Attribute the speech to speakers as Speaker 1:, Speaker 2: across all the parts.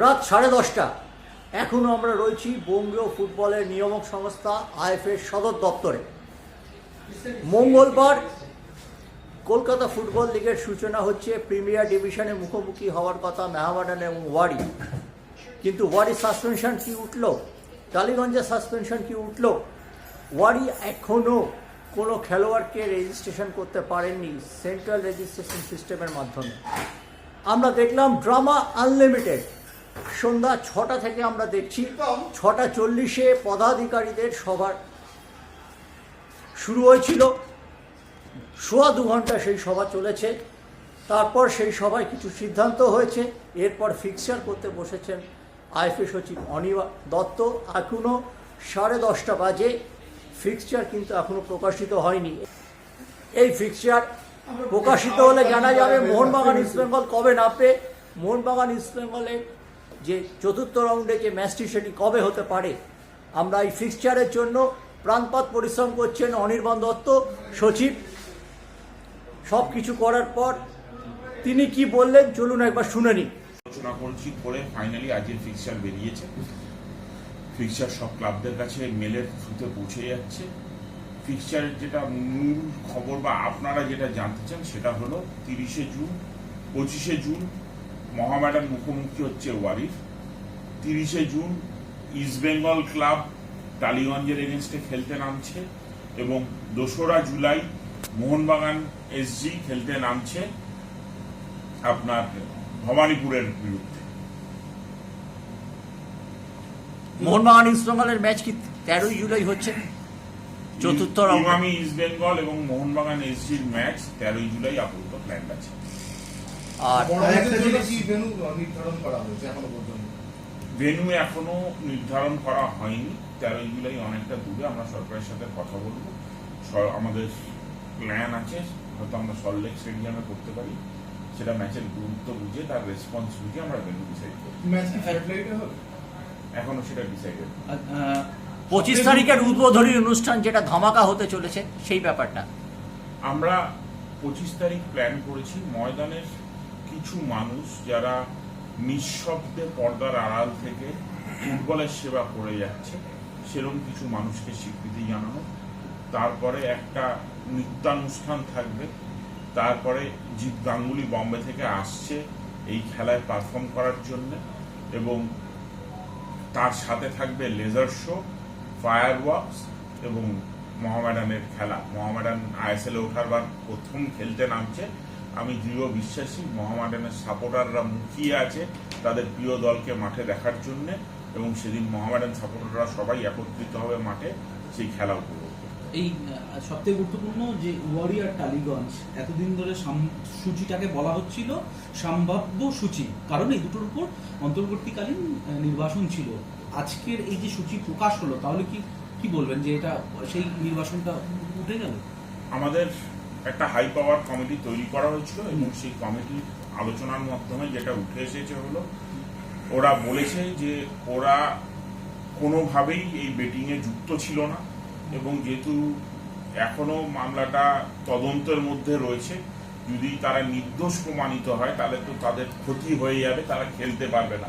Speaker 1: রাত সাড়ে দশটা। এখনও আমরা রয়েছি বঙ্গীয় ফুটবলের নিয়ামক সংস্থা আইএফের সদর দপ্তরে। মঙ্গলবার কলকাতা ফুটবল লিগের সূচনা হচ্ছে প্রিমিয়ার ডিভিশনে মুখোমুখি হওয়ার কথা মেহামাডান এবং ওয়ারি। কিন্তু ওয়ারি সাসপেনশন কি উঠল? টালিগঞ্জের সাসপেনশন কি উঠল? ওয়ারি এখনও কোনো খেলোয়াড়কে রেজিস্ট্রেশন করতে পারেননি সেন্ট্রাল রেজিস্ট্রেশন সিস্টেমের মাধ্যমে। আমরা দেখলাম ড্রামা আনলিমিটেড। সন্ধ্যা ছটা থেকে আমরা দেখছি ছটা চল্লিশে পদাধিকারীদের সভার শুরু হয়েছিল। সোয়া দু ঘণ্টা সেই সভা চলেছে। তারপর সেই সভায় কিছু সিদ্ধান্ত হয়েছে। এরপর ফিক্সচার করতে বসেছেন আইএফএ সচিব অনিবা দত্ত। এখনও সাড়ে দশটা বাজে। ফিক্সচার কিন্তু এখনও প্রকাশিত হয়নি। এই ফিক্সচার প্রকাশিত হলে জানা যাবে মোহনবাগান ইস্ট বেঙ্গল কবে নামবে। মোহনবাগান ইস্ট বেঙ্গলের যে চতুর্থ রাউন্ডে যে ম্যাচটি সেটি কবে হতে পারে, আমরা এই ফিক্সচারের জন্য প্রাণপাত পরিশ্রম করছেন অনির্বাণ দত্ত, সচিব। সব কিছু করার পর তিনি কি বললেন, চলুন একবার শুনে নিই।
Speaker 2: আলোচনা করেছি করে ফাইনালি আজকের ফিক্সচার বেরিয়েছে। ফিক্সচার সব ক্লাবদের কাছে মেলের থ্রুতে পৌঁছে যাচ্ছে। ফিক্সচারের যেটা মূল খবর বা আপনারা যেটা জানতে চান সেটা হলো তিরিশে জুন, পঁচিশে জুন মহামেডান মুখোমুখি হচ্ছে ওয়ারির তিরিশে জুন ইস্টবেঙ্গল ক্লাব টালিগঞ্জের এগেনস্টে খেলতে নামছে এবং দোসরা জুলাই মোহনবাগান এসজি খেলতে নামছে আপনার ভবানীপুরের বিরুদ্ধে।
Speaker 1: মোহনবাগান ইস্ট বেঙ্গলের ম্যাচ কি তেরোই জুলাই হচ্ছে? চতুর্থ
Speaker 2: ইমামি ইস্ট বেঙ্গল এবং মোহনবাগান এসজির ম্যাচ তেরোই জুলাই আপাতত প্ল্যান আছে।
Speaker 1: আর
Speaker 3: ভেনু নির্ধারণ করা হয়েছে
Speaker 2: এখনও নির্ধারণ করা হয়নি। তেরোই জুলাই অনেকটা দূরে আমরা সরকারের সাথে কথা বলব। আমাদের প্ল্যান আছে হয়তো আমরা সল্টলেক স্টেডিয়ামে করতে পারি। সেটা ম্যাচের গুরুত্ব বুঝে তার রেসপন্স বুঝে আমরা ভেনু ডিসাইড করব।
Speaker 3: ম্যাচ কি ফ্লাইটে
Speaker 2: এখনও সেটা ডিসাইডেড
Speaker 1: পঁচিশ তারিখের উদ্বোধনী অনুষ্ঠান যেটা ধামাকা হতে চলেছে সেই ব্যাপারটা।
Speaker 2: আমরা পঁচিশ তারিখ প্ল্যান করেছি ময়দানের কিছু মানুষ যারা নিঃশব্দে পর্দার আড়াল থেকে ফুটবলের সেবা করে যাচ্ছে সেরকম কিছু মানুষকে স্বীকৃতি জানানো। তারপরে একটা নৃত্যানুষ্ঠান থাকবে। তারপরে জিৎ গাঙ্গুলি বম্বে থেকে আসছে এই খেলায় পারফর্ম করার জন্য এবং তার সাথে থাকবে লেজার শো ফায়ার ওয়ার্কস এবং মোহামেডানের খেলা। মোহামেডান আইএসএল ওঠার বার প্রথম খেলতে নামছে আমি দৃঢ় বিশ্বাসী মোহামেডানের সাপোর্টাররা মুখিয়ে আছে তাদের প্রিয় দলকে মাঠে দেখার জন্য এবং সেদিন মোহামেডান সাপোর্টাররা সবাই একত্রিত হবে মাঠে সেই খেলা উপভোগ
Speaker 4: এই সবথেকে গুরুত্বপূর্ণ যে ওয়ারিয়ার টালিগঞ্জ এতদিন ধরে সূচিটাকে বলা হচ্ছিল সম্ভাব্য সূচি। কারণ এই দুটোর উপর অন্তর্বর্তীকালীন আহ, নির্বাসন ছিল। আজকের এই যে সূচি প্রকাশ হলো তাহলে কি কি বলবেন যে এটা সেই নির্বাসনটা উঠে গেল?
Speaker 2: আমাদের একটা হাই পাওয়ার কমিটি তৈরি করা হয়েছিল এবং সেই কমিটির আলোচনার মাধ্যমে যেটা উঠে এসেছে হলো, ওরা বলেছে যে ওরা কোনোভাবেই এই বেটিংয়ে যুক্ত ছিল না এবং যেহেতু এখনও মামলাটা তদন্তের মধ্যে রয়েছে, যদি তারা নির্দোষ প্রমাণিত হয়, তাহলে তো তাদের ক্ষতি হয়ে যাবে, তারা খেলতে পারবে না।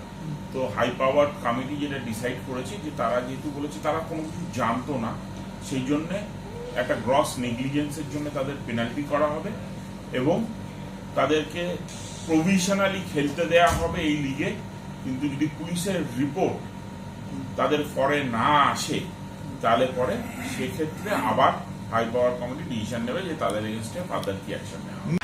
Speaker 2: তো হাই পাওয়ার কমিটি যেটা ডিসাইড করেছে যে তারা যেহেতু বলেছে তারা কোনো কিছু জানতো না, সেই জন্যে একটা গ্রস নেগলিজেন্সের জন্য তাদের পেনাল্টি করা হবে এবং তাদেরকে প্রভিশনালি খেলতে দেয়া হবে এই লিগে কিন্তু যদি পুলিশের রিপোর্ট তাদের পরে না আসে, তাহলে পরে সেক্ষেত্রে আবার হাই পাওয়ার কমিটি ডিসিশন নেবে যে তাদের এগেনস্টে ফার্দার কি অ্যাকশন নেওয়া।